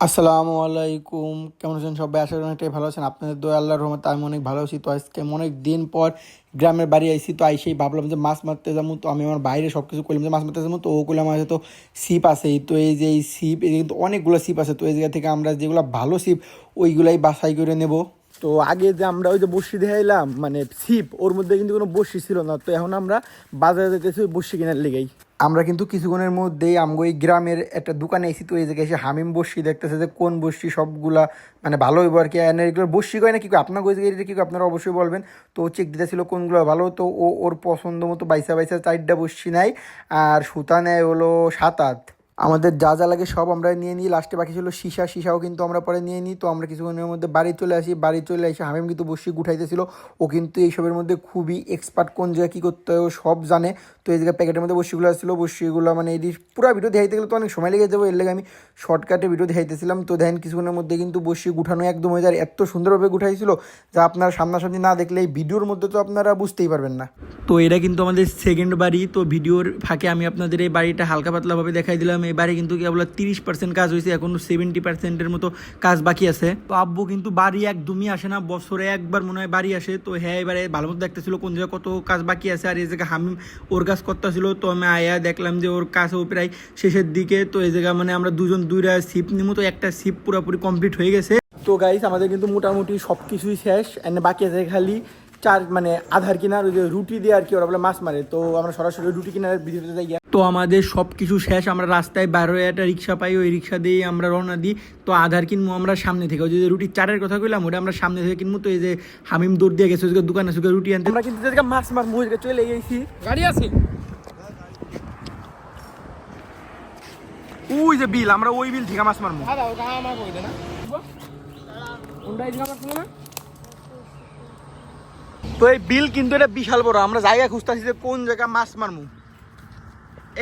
আসসালামু আলাইকুম। কেমন আছেন সবাই? আশা করি অনেকটাই ভালো আছেন। আপনাদের দোয়া আল্লাহর রহমতে আমি অনেক ভালো আছি। তো আজকে অনেক দিন পর গ্রামের বাড়ি আইসি তো আইসেই ভাবলাম যে মাছ মারতে যাব। তো আমি আমার বাইরে সব কিছু করলাম যে মাছ মারতে যাব। তো ও করলাম আমার তো সিপ আছে। তো এই যে এই সিপ এই কিন্তু অনেকগুলো সিপ আছে। তো এই জায়গা থেকে আমরা যেগুলো ভালো সিপ ওইগুলাই বাছাই করে নেব। তো আগে যে আমরা ওই যে বসি দেখাইলাম মানে ছিপ, ওর মধ্যে কিন্তু কোনো বসি ছিল না। তো এখন আমরা বাজারে যেতেছি ওই বসি কেনার লেগেই। আমরা কিন্তু কিছুক্ষণের মধ্যেই আমগো এই গ্রামের একটা দোকানে এসি তো এই জায়গায় এসে হামিম বসি দেখতেছে যে কোন বসি সবগুলা মানে ভালো হইব আর কি। এগুলো বসি কয় না কি? আপনার ওই জায়গায় কি আপনারা অবশ্যই বলবেন। তো চেক দিতেছিল কোনগুলো ভালো, তো ও ওর পছন্দ মতো বাইসা বাইসা চারটা বসি নেয় আর সুতা নেয় হলো সাত আট। আমাদের যা যা লাগে সব আমরা নিয়ে নিই। লাস্টে বাকি ছিল সীসা, সীসাও কিন্তু আমরা পরে নিয়ে নিই। তো আমরা কিছুক্ষণের মধ্যে বাড়ি চলে আসি। বাড়ি চলে এসে হামিম কিন্তু বসি গুঠাইতেছিল। ও কিন্তু এইসবের মধ্যে খুবই এক্সপার্ট কোন জায়গায় কী করতে হয়, ও সব জানে। তো এই জায়গায় প্যাকেটের মধ্যে বসিগুলো আসছিল। বসিগুলো মানে এটি পুরো ভিডিও দেখাইতে গেলে তো অনেক সময় লেগে যাব। এর লেগে আমি শর্টকাটে ভিডিও দেখাইতেছিলাম। তো দেখেন কিছুক্ষণের মধ্যে কিন্তু বসি গুঠানো একদম হয়ে যায়। এত সুন্দরভাবে গুঠাইছিল যা আপনারা সামনাসামনি না দেখলে এই ভিডিওর মধ্যে তো আপনারা বুঝতেই পারবেন না। তো এটা কিন্তু আমাদের সেকেন্ড বাড়ি। তো ভিডিওর ফাঁকে আমি আপনাদের এই বাড়িটা হালকা পাতলাভাবে দেখাই দিলাম। এই বাড়ি কিন্তু কেবল তিরিশ পার্সেন্ট কাজ হয়েছে এখনও সেভেন্টি পার্সেন্টের মতো কাজ বাকি আছে। তো আব্বু কিন্তু বাড়ি একদমই আসে না, বছরে একবার মনে হয় বাড়ি আসে। তো হ্যাঁ এবারে ভালো মতো দেখতেছিল কোন জায়গায় কত কাজ বাকি আছে, আর এই জায়গায় হামিম ওর কাজ করতেছিল। তো আমি আয়া দেখলাম যে ওর কাজ ও প্রায় শেষের দিকে। তো এই জায়গা মানে আমরা দুজন দুইটা সিপ নিমো, তো একটা সিপ পুরোপুরি কমপ্লিট হয়ে গেছে। তো গাইস আমাদের কিন্তু মোটামুটি সব কিছুই শেষ। এনে বাকি আছে খালি চার মানে আধার কিনার ওই যে রুটি দিয়ে আর কি ওরা বলে মাছ মারে। তো আমরা সরাসরি রুটি কিনার ভিডিওতে যাই তো আমাদের সব কিছু শেষ আমরা রাস্তায় বাইরে একটা রিক্সা পাই ওই রিক্সা দিয়ে আমরা রওনা দিই। তো আধার কিনবো আমরা সামনে থেকে। ওই যে রুটি চারের কথা কইলাম ওটা আমরা সামনে থেকে কিনবো। তো এই যে হামিম দৌড় দিয়ে গেছে ওই দোকানে সুখে রুটি আনতে। আমরা কিন্তু যেদিকে মাছ মাছ মুখ চলে গেছি গাড়ি আছে। ওই যে বিল আমরা ওই বিল থেকে মাছ মারবো। দাদা ওটা আমার কই দে না কোনটা এদিকে আমার শুনো না তো এই বিল কিন্তু এটা বিশাল বড়। আমরা জায়গা খুঁজতেছি যে কোন জায়গায় মাছ মারমু।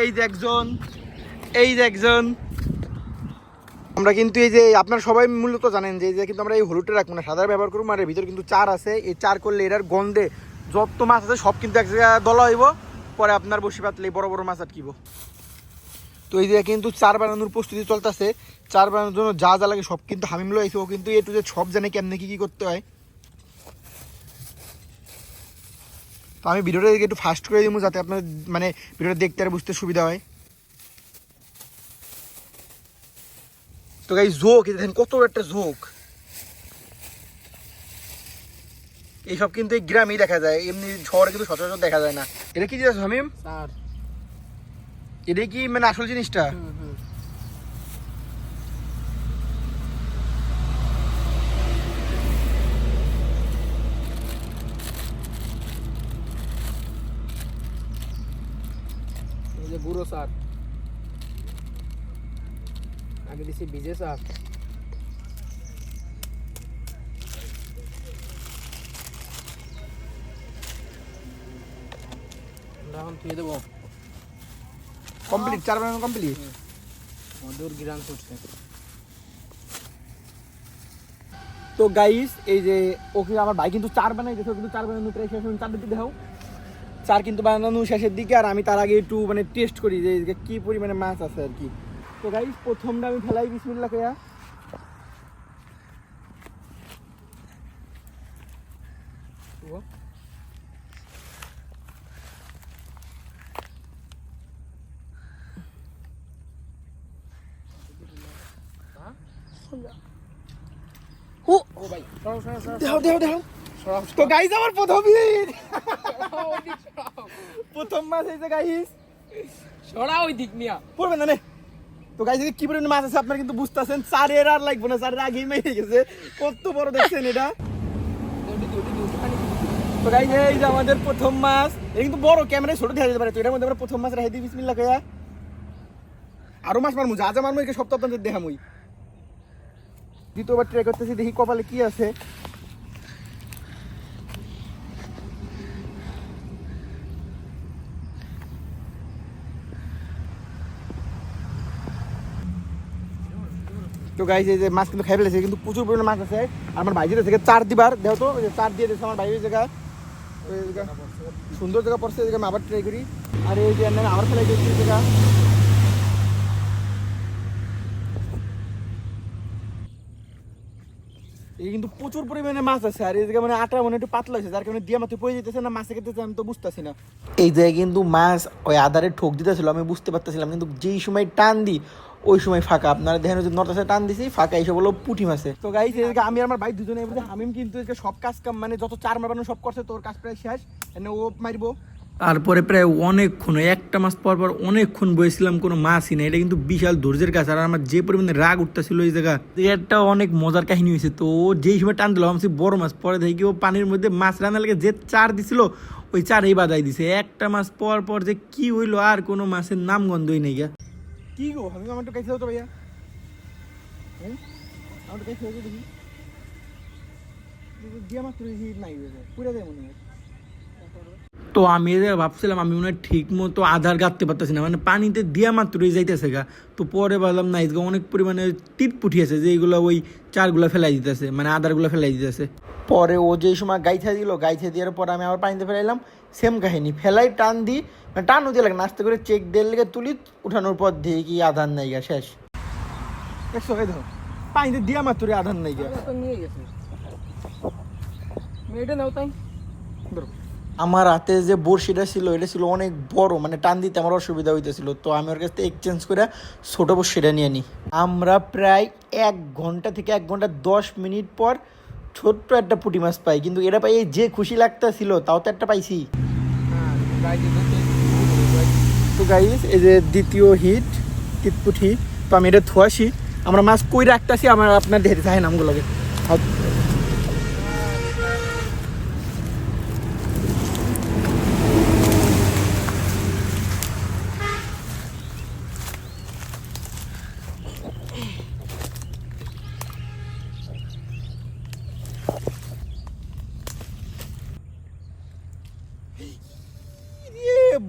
এই যে একজন, এই যে একজন। আমরা কিন্তু এই যে, আপনারা সবাই মূলত জানেন যে কিন্তু আমরা এই হলুদটা রাখব না, সাদা ব্যবহার করব, আর এর ভিতরে কিন্তু চার আছে। এই চার করলে এটার গন্ধে যত মাছ আছে সব কিন্তু এক জায়গায় দলা হইব। পরে আপনার বসি পাতলে বড় বড় মাছ আটকিব। তো এই যে কিন্তু চার বানানোর প্রস্তুতি চলতেছে। চার বানানোর জন্য যা যা লাগে সব কিন্তু হামিম লইছে ও কিন্তু এ টু যে সব জানে কেমনে কি কি করতে হয়। তো আমি ভিডিওটা একটু ফাস্ট করে দিব যাতে আপনার মানে ভিডিওটা দেখতে আর বুঝতে সুবিধা হয়। তো গাই ঝোঁক এটা দেখেন কত একটা ঝোঁক। এইসব কিন্তু এই গ্রামেই দেখা যায় এমনি শহরে কিন্তু সচরাচর দেখা যায় না। এটা কি জিনিস হামিম? স্যার। এটা কি মানে আসল জিনিসটা হুম হুম এই যে গুঁড়ো সার আগে দিছি ভিজে সার আমরা এখন ধুয়ে দেবো কমপ্লিট চার বানানো কমপ্লিট মধুর গিরান ছুটছে তো গাইস এই যে ওকে আমার ভাই কিন্তু চার বানাই গেছে ও কিন্তু চার বানানো প্রায় শেষ চার দিকে দেখাও চার কিন্তু বানানো শেষের দিকে আর আমি তার আগে একটু মানে টেস্ট করি যে কি পরিমাণে মাছ আছে আর কি। তো গাইস প্রথমটা আমি ফেলাই বিসমিল্লাহ কইয়া ও। ও ভাই দেখাও দেখাও দেখাও। সরাও তো গাইস আমার প্রথম প্রথম মাছ হয়েছে গাইস সরাও ওই দিক নিয়া পড়বেন না তো গাইস কি পরিমাণে মাছ আছে আপনারা কিন্তু বুঝতেছেন চারের আর লাগবে না চারের আগেই মেরে গেছে। কত বড় দেখছেন এটা? তো গাইস এই যে আমাদের প্রথম মাছ। এটা কিন্তু বড় ক্যামেরায় ছোট দেখা যেতে পারে। তো এটার মধ্যে আমরা প্রথম মাছ রেখে দিই বিসমিল্লাহ কইয়া। আরও মাছ মারমু যা যা মারমু একে সপ্তাহ আপনাদের দেখামুই। দ্বিতীয়বার ট্রাই করতেছি দেখি কপালে কি আছে। তো গাইজ এই যে মাছ কিন্তু খাই ফেলেছে, কিন্তু প্রচুর পরিমাণে মাছ আছে। আর আমার ভাই যেতে থেকে চার দিবার দেখো তো চার দিয়ে দিয়েছে আমার ভাই ওই জায়গা সুন্দর জায়গা পড়ছে আবার ট্রাই করি। আর এই যে আমার ফেলাই দিচ্ছি জায়গা এই কিন্তু প্রচুর পরিমাণে মাছ আছে আর এই মানে আটা মানে একটু পাতলা আছে যার কারণে দিয়ে মাত্র পড়ে যেতেছে না মাছে খেতেছে আমি তো বুঝতেছি না। এই জায়গায় কিন্তু মাছ ওই আধারে ঠোক দিতেছিল আমি বুঝতে পারতেছিলাম কিন্তু যেই সময় টান দিই ওই সময় ফাঁকা। আপনারা দেখেন যে নটাসে টান দিছি ফাঁকা এসে বলো পুঁটি মাছে। তো জায়গায় আমি আমার ভাই দুজনে হামিম কিন্তু এদিকে সব কাজ কাম মানে যত চার মারানো সব করছে তোর কাজ প্রায় শেষ এনে ও মারবো। তারপরে প্রায় অনেকক্ষণ, একটা মাস পর পর অনেকক্ষণ বসেছিলাম কোনো মাছই না এটা কিন্তু বিশাল ধৈর্যের কাজ। আর আমার যে পরিমাণে রাগ উঠতেছিল ওই জায়গা একটা অনেক মজার কাহিনী হয়েছে। তো যেই সময় টান দিল আমি বড় মাছ। পরে দেখি ও পানির মধ্যে মাছ রান্না লাগে যে চার দিছিল, ওই চারেই বাদাই দিছে। একটা মাস পর পর যে কি হইল, আর কোনো মাছের নাম গন্ধই নেই গা। কি গো? আমি আমার একটু কাছে তো ভাইয়া। হ্যাঁ? আমার একটু কাছে দেখি। দিয়া মাত্র নাই পুরা যায় মনে হয়। তো আমি ভাবছিলাম, আমি মনে হয় ঠিক মতো আধার গাঁততে পারতেছি না। মানে পানিতে দিয়া মাত্রই যাইতেছে গা। তো পরে ভাবলাম, না, এদিকে অনেক পরিমাণে টিট টিপ পুঠিয়েছে যে এইগুলো ওই চারগুলো ফেলাই দিতেছে মানে আধারগুলো ফেলাই দিতেছে। পরে ও যে সময় গাইছা দিল, গাইছা দেওয়ার পর আমি আবার পানিতে ফেলাইলাম। সেম কাহিনী, ফেলাই টান দিই মানে টান দিয়ে লাগে, নাস্তে করে চেক দেড় লেগে তুলি, উঠানোর পর দিয়ে কি আধার নাই গা, শেষ। পানিতে দিয়া মাত্র আধার নাই গা। নিয়ে গেছে। এটা নাও তাই। ধরো। আমার হাতে যে বড়শিটা ছিল, এটা ছিল অনেক বড় মানে টান দিতে আমার অসুবিধা হইতেছিল। তো আমি ওর কাছ থেকে এক্সচেঞ্জ করে ছোট বড়শিটা নিয়ে নিই আমরা প্রায় এক ঘণ্টা থেকে এক ঘণ্টা দশ মিনিট পর ছোট্ট একটা পুঁটি মাছ পাই। কিন্তু এটা পাই যে খুশি লাগতেছিল, তাও তো একটা পাইছি। তো গাইস এই যে দ্বিতীয় হিট টিটপুঠি তো আমি এটা থুয়াছি আমরা মাছ কই রাখতেছি, আমার আপনার দেখে চাই নামগুলোকে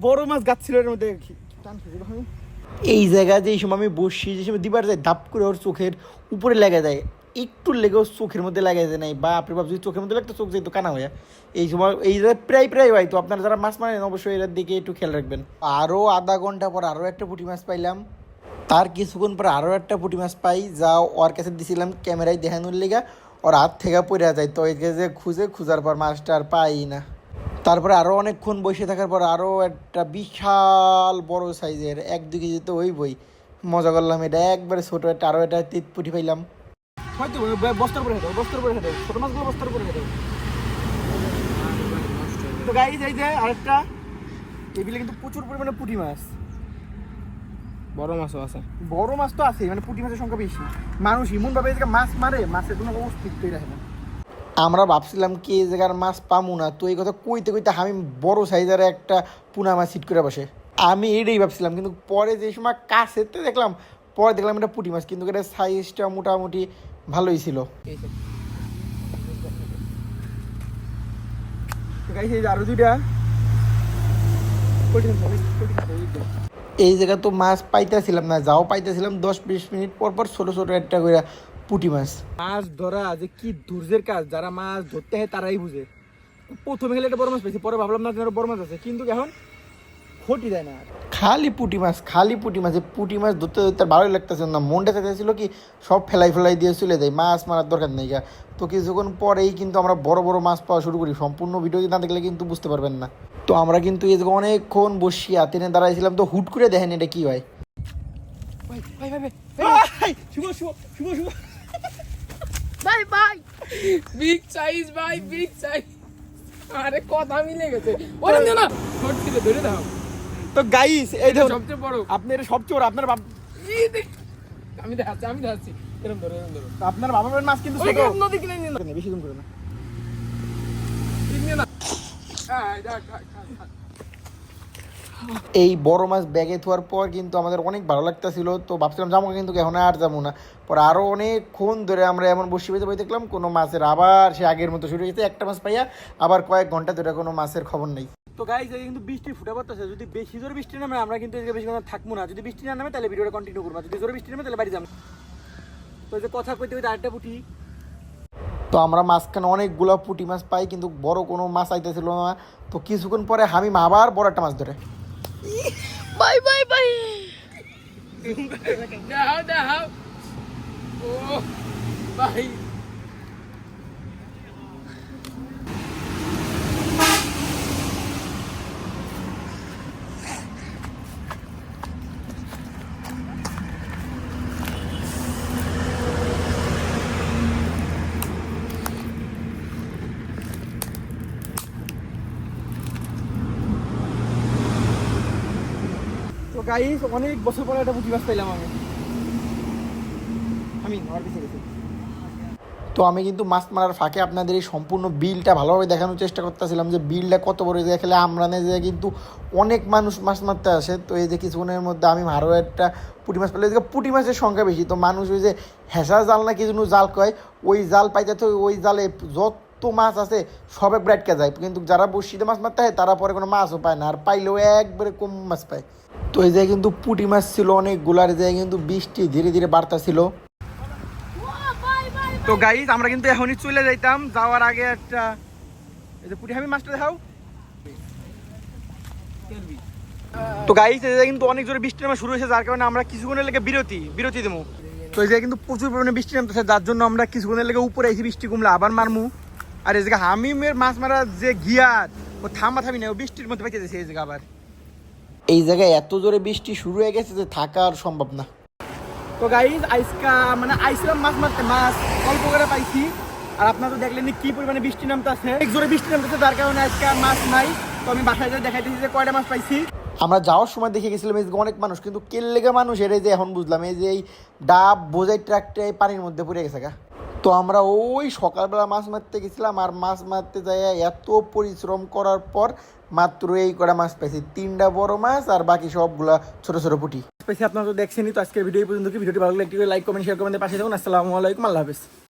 বড় মাছ গাছ ছিল এর মধ্যে। টান এই জায়গায় যে সময় আমি বসি যে সময় দিবার যায় দাপ করে ওর চোখের উপরে লেগে যায়। একটু লেগে ওর চোখের মধ্যে লেগে যায় নাই। বা আপনি ভাব যদি চোখের মধ্যে লাগতো, চোখ যেত কানা হয়ে। এই সময়, এই জায়গায় প্রায় প্রায় হয়। তো আপনারা যারা মাছ মারেন, অবশ্যই এটার দিকে একটু খেয়াল রাখবেন। আরও আধা ঘণ্টা পর আরও একটা পুঁটি মাছ পাইলাম। তার কিছুক্ষণ পর আরও একটা পুঁটি মাছ পাই, যা ওর কাছে দিছিলাম ক্যামেরায় দেখানোর লেগা। ওর হাত থেকে পড়ে যায়। তো এই যে খুঁজে খুঁজার পর মাছটা আর পাই না। তারপরে আরও অনেকক্ষণ বসে থাকার পর আরও একটা বিশাল বড় সাইজের এক দুই কেজি তো ওই বই মজা করলাম এটা একবারে ছোটো একটা আরও একটা তিত পুটি পাইলাম। হয়তো বস্তার উপরে হেঁটে বস্তার উপরে হেঁটে ছোটো মাছগুলো বস্তার উপরে হেঁটে। তো গাই যাই যে আরেকটা এগুলো কিন্তু প্রচুর পরিমাণে পুঁটি মাছ। বড় মাছও আছে। বড় মাছ তো আছে মানে পুঁটি মাছের সংখ্যা বেশি। মানুষ এমন ভাবে মাছ মারে মাছের কোনো অস্তিত্বই রাখে না। আমরা ভাবছিলাম কি এই জায়গার মাছ পামু না, তো এই কথা কইতে কইতে আমি বড় সাইজের একটা পুনা মাছ হিট করে বসে। আমি এটাই ভাবছিলাম, কিন্তু পরে যে সময় কাছে দেখলাম, পরে দেখলাম এটা পুটি মাছ, কিন্তু এটা সাইজটা মোটামুটি ভালোই ছিল। এই জায়গা তো মাছ পাইতেছিলাম না, যাও পাইতেছিলাম দশ বিশ মিনিট পর পর ছোট ছোট একটা করে পুঁটি মাছ। মাছ ধরা যে কি ধৈর্যের কাজ যারা মাছ ধরতে হয় তারাই বুঝে। প্রথমে গেলে একটা বড় মাছ পেয়েছি পরে ভাবলাম না বড় মাছ আছে কিন্তু এখন ক্ষতি দেয় না খালি পুঁটি মাছ খালি পুঁটি মাছ পুঁটি মাছ ধরতে ধরতে ভালোই লাগতেছে না। মনটা চাইছিল কি সব ফেলাই ফেলাই দিয়ে চলে দেয় মাছ মারার দরকার নেই গা। তো কিছুক্ষণ পরেই কিন্তু আমরা বড় বড় মাছ পাওয়া শুরু করি সম্পূর্ণ ভিডিও না দেখলে কিন্তু বুঝতে পারবেন না। তো আমরা কিন্তু এই অনেকক্ষণ বসি আতেনে দাঁড়াইছিলাম তো হুট করে দেখেন এটা কি হয়। ভাই ভাই ভাই ভাই, শুভ শুভ শুভ শুভ। ভাই ভাই। বিগ সাইজ ভাই বিগ সাইজ আরে কথা মিলে গেছে। ওরে না ছোট থেকে ধরে দাও। তো গাইস এই ধরুন সবচেয়ে বড়। আপনি এটা সব চোর আপনার বাপ। আমি দেখাচ্ছি আমি দেখাচ্ছি। এরকম ধরো এরকম ধরো। আপনার বাবা মায়ের মাছ কিন্তু ছোট। নদী কিনে নিয়ে না বেশি দিন করে না। ঠিক না হ্যাঁ দেখ, দেখ, দেখ। এই বড় মাছ ব্যাগে থোয়ার পর কিন্তু আমাদের অনেক ভালো লাগতেছিল। তো ভাবছিলাম যাব কিন্তু এখন আর যাব না। পর আরও অনেকক্ষণ ধরে আমরা এমন বসে বসে বই দেখলাম কোনো মাছের আবার সে আগের মতো শুরু হয়েছে। একটা মাছ পাইয়া আবার কয়েক ঘণ্টা ধরে কোনো মাছের খবর নেই। তো গাইজ কিন্তু বৃষ্টি ফুটে পড়তেছে যদি বেশি জোরে বৃষ্টি নামে আমরা কিন্তু এদিকে বেশি থাকব না। যদি বৃষ্টি না নামে তাহলে ভিডিওটা কন্টিনিউ করব যদি জোরে বৃষ্টি নামে তাহলে বাড়ি যাব। তো এই যে কথা কইতে কইতে আরেকটা পুটি। তো আমরা মাঝখানে অনেকগুলো পুঁটি মাছ পাই কিন্তু বড় কোনো মাছ আইতেছিল না। তো কিছুক্ষণ পরে হামিম আবার বড় একটা মাছ ধরে। বাই বাই বাই দেখাও দেখাও ও ভাই গাইস অনেক বছর পরে একটা পুঁটি মাছ পাইলাম আমি। আমি তো আমি কিন্তু মাছ মারার ফাঁকে আপনাদের এই সম্পূর্ণ বিলটা ভালোভাবে দেখানোর চেষ্টা করতেছিলাম যে বিলটা কত বড় দেখলে আমরা যে কিন্তু অনেক মানুষ মাছ মারতে আসে। তো এই যে কিছুক্ষণের মধ্যে আমি আরও একটা পুঁটি মাছ পেলে এদিকে পুঁটি মাছের সংখ্যা বেশি। তো মানুষ ওই যে হেসা জাল না কি যেন জাল কয়, ওই জাল পাইতে তো ওই জালে যত মাছ আছে সব একবার আটকে যায়। কিন্তু যারা বসিতে মাছ মারতে হয় তারা পরে কোনো মাছও পায় না। আর পাইলেও একবারে কম মাছ পায়। তো এই জায়গায় কিন্তু পুঁটি মাছ ছিল অনেকগুলার জায়গায় কিন্তু বৃষ্টি ধীরে ধীরে বাড়তা ছিল তো গাইজ আমরা কিন্তু এখনই চলে যাইতাম, যাওয়ার আগে একটা এই যে পুঁটি হামি মাছটা দেখাও। তো গাইজ এই জায়গায় কিন্তু অনেক জোরে বৃষ্টি নামা শুরু হয়েছে, যার কারণে আমরা কিছুক্ষণের লেগে বিরতি বিরতি দেবো। তো এই জায়গায় কিন্তু প্রচুর পরিমাণে বৃষ্টি নামতেছে, যার জন্য আমরা কিছুক্ষণের লেগে উপরে এসে বৃষ্টি কমলে আবার মারমু। আর এই জায়গায় হামিমের মাছ মারার যে গিয়ার, ও থামা থামি না, ও বৃষ্টির মধ্যে পাইতে যাচ্ছে এই জায়গা আবার। এই জায়গায় এত জোরে বৃষ্টি শুরু হয়ে গেছে যে থাকা আর সম্ভব না। তো গাইজ আইসকা মানে আইসলাম মাছ মারতে মাছ অল্প করে পাইছি। আর আপনারা তো দেখলেন কি পরিমাণে বৃষ্টি নামতেছে। এক জোরে বৃষ্টি নামতেছে যার কারণে আজকে মাছ নাই। তো আমি বাসায় যাই দেখাইতেছি যে কয়টা মাছ পাইছি। আমরা যাওয়ার সময় দেখে গেছিলাম এই যে অনেক মানুষ কিন্তু কেল লেগে মানুষ এর যে এখন বুঝলাম এই যে এই ডাব বোঝাই ট্রাকটা এই পানির মধ্যে পড়ে গেছে গা। তো আমরা ওই সকালবেলা মাছ মারতে গেছিলাম আর মাছ মারতে যাই এত পরিশ্রম করার পর মাত্র এই কটা মাছ পাইছি। তিনটা বড় মাছ আর বাকি সবগুলা ছোট ছোট পুটি। পেয়েছি আপনারা তো দেখছেনই তো আজকের ভিডিও পর্যন্ত। ভিডিওটি ভালো লাগলে একটু লাইক কমেন্ট শেয়ার কমেন্টের পাশে থাকুন। আসসালামু আলাইকুম, আল্লাহ হাফেজ।